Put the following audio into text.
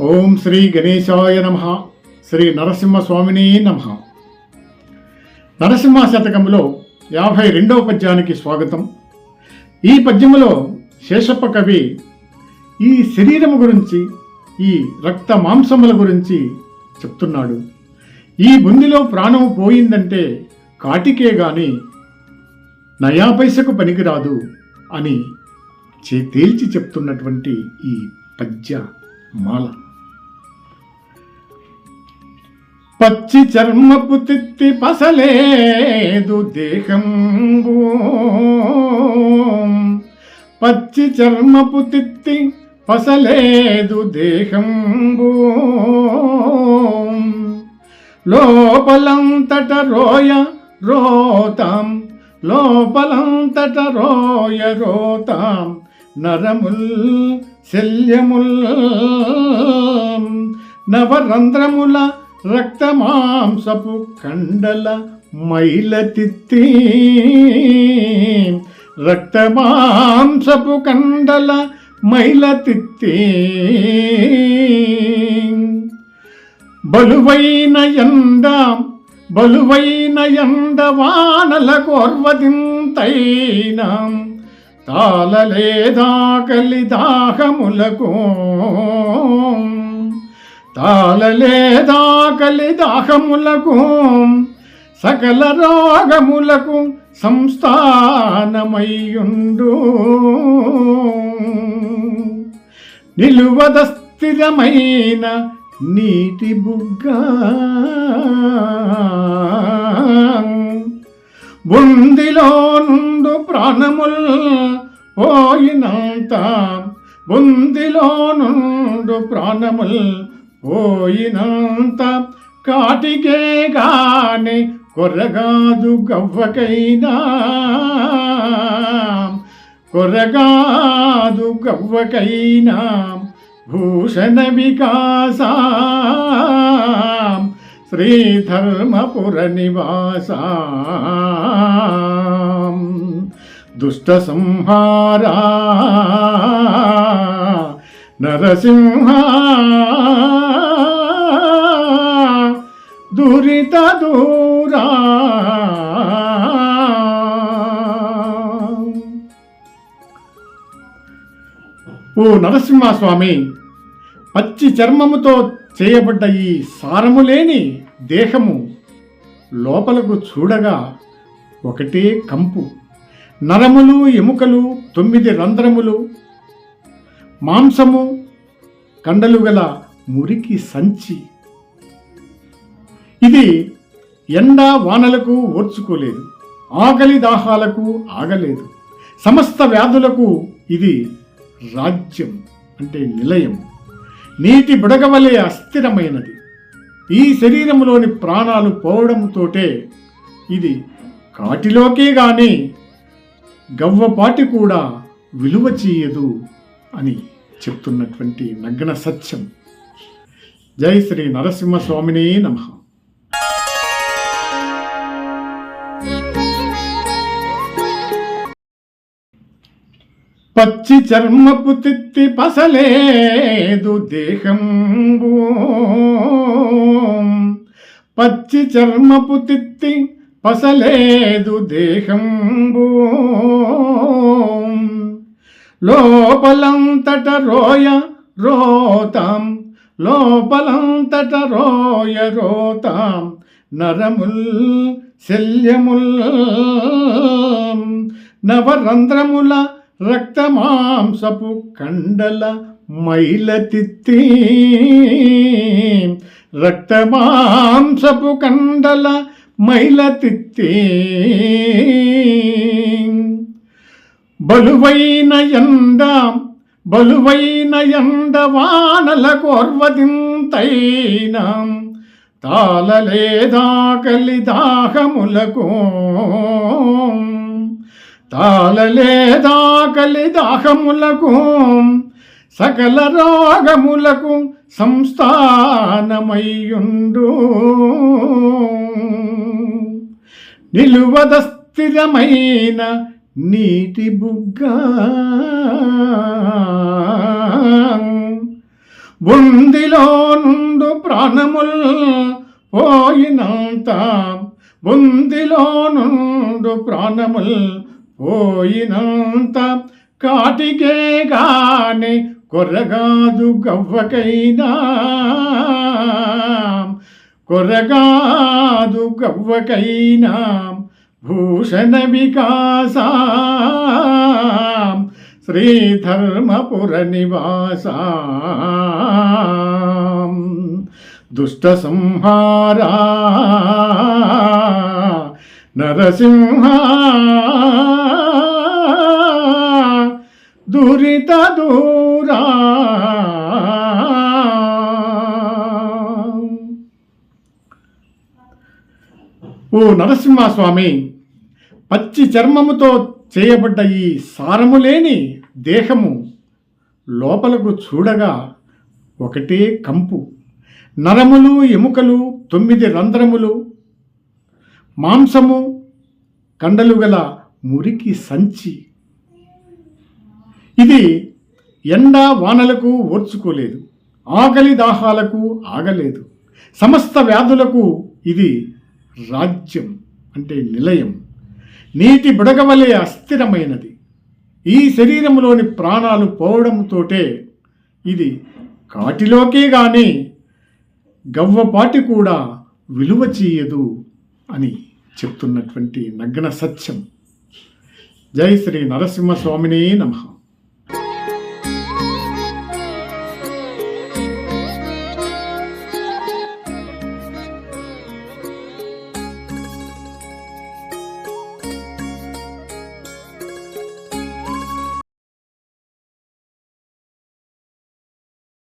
ఓం శ్రీ గణేశాయ నమ. శ్రీ నరసింహస్వామిని నమ. నరసింహ శతకంలో యాభై రెండవ పద్యానికి స్వాగతం. ఈ పద్యములో శేషప్ప కవి ఈ శరీరము గురించి ఈ రక్త మాంసముల గురించి చెప్తున్నాడు. ఈ బుందిలో ప్రాణం పోయిందంటే కాటికే గాని నయా పైసకు పనికిరాదు అని చే తేల్చి చెప్తున్నటువంటి ఈ పద్య మాల పచ్చి చర్మపు తిత్తి పసలేదు దేహంబు. పచ్చి చర్మపు తిత్తి పసలేదు దేహంబు. లోపలంతట రోయ రోతాం లోపలంతట రోయ రోతాం నరముల్ శల్యముల్ నవరంధ్రముల రక్తమాంసపు కండల మైలతిత్తి రక్తమాంసపు కండల మైలతిత్తి బలువైన ఎండ బలువైన ఎండ వానల కోర్వదింతైన తాళలేదాకలి దాహములకు తాళలేదాకలి దాహములకు సకల రోగములకు సంస్థానమయ్యుండు. నిలువద స్థిరమైన నీటి బుగ్గ. బుందిలో నుండు ప్రాణముల్ పోయినంత బుందిలో నుండు ప్రాణముల్ పోయినంత కాటికే గాని కొరగాదు గవ్వకైనా. కొరగాదు గవ్వకైనా భూషణ వికాస. శ్రీధర్మపుర నివాస. దుష్ట సంహారా. నరసింహా దురిత దూరా ఓ నరసింహస్వామి పచ్చి చర్మముతో చేయబడ్డ ఈ సారము లేని దేహము లోపలకు చూడగా ఒకటే కంపు. నరములు ఎముకలు తొమ్మిది రంధ్రములు. మాంసము కండలు గల మురికి సంచి. ఇది ఎండ వానలకు ఓర్చుకోలేదు ఆకలి దాహాలకు ఆగలేదు. సమస్త వ్యాధులకు ఇది రాజ్యం అంటే నిలయం. నీటి బుడగవలే అస్థిరమైనది. ఈ శరీరంలోని ప్రాణాలు పోవడంతోటే ఇది కాటిలోకే గాని గవ్వపాటి కూడా విలువ చేయదు అని చెప్తున్నటువంటి నగ్న సత్యం. జై శ్రీ నరసింహస్వామిని నమః. పచ్చి చర్మపు తిత్తి పసలేదు దేహంబు. పచ్చి చర్మపు తిత్తి పసలేదు దేహంబు. లోపలంతట రోయ రోతాం లోపలంతట రోయ రోతాం నరముల్ శల్యముల్ నవరంధ్రముల రక్తమాంసపు కండల మైలతిత్తి రక్తమాంసపు కండల మైలతిత్తి బలువైన ఎండ బలువైన ఎండ వానల కోర్వదింతైన తాళలేదాకలి దాహములకు తాళలేదాకలి దాహములకు సకల రోగములకు సంస్థానమయ్యుండు. నిలువద స్థిరమైన నీటి బుగ్గ బుందిలో నుండు ప్రాణముల్ పోయినంత బుందిలో నుండు ప్రాణముల్ పోయినంత కాటికే గాని కొరగాదు గవ్వకైనా. కొరగాదు గవ్వకైనా. భూషణ వికాస. శ్రీధర్మపుర నివాస. దుష్ట సంహారా. నరసింహ. దురిత దూరా. ఓ నరసింహస్వామి పచ్చి చర్మముతో చేయబడ్డ ఈ సారము లేని దేహము లోపలకు చూడగా ఒకటే కంపు. నరములు ఎముకలు తొమ్మిది రంధ్రములు మాంసము కండలు గల మురికి సంచి. ఇది ఎండ వానలకు ఓర్చుకోలేదు ఆకలి దాహాలకు ఆగలేదు. సమస్త వ్యాధులకు ఇది రాజ్యం అంటే నిలయం. నీటి బుడగవలే అస్థిరమైనది. ఈ శరీరంలోని ప్రాణాలు పోవడంతోటే ఇది కాటిలోకే గాని గవ్వపాటి కూడా విలువ చేయదు అని చెప్తున్నటువంటి నగ్న సత్యం. జై శ్రీ నరసింహస్వామిని నమః.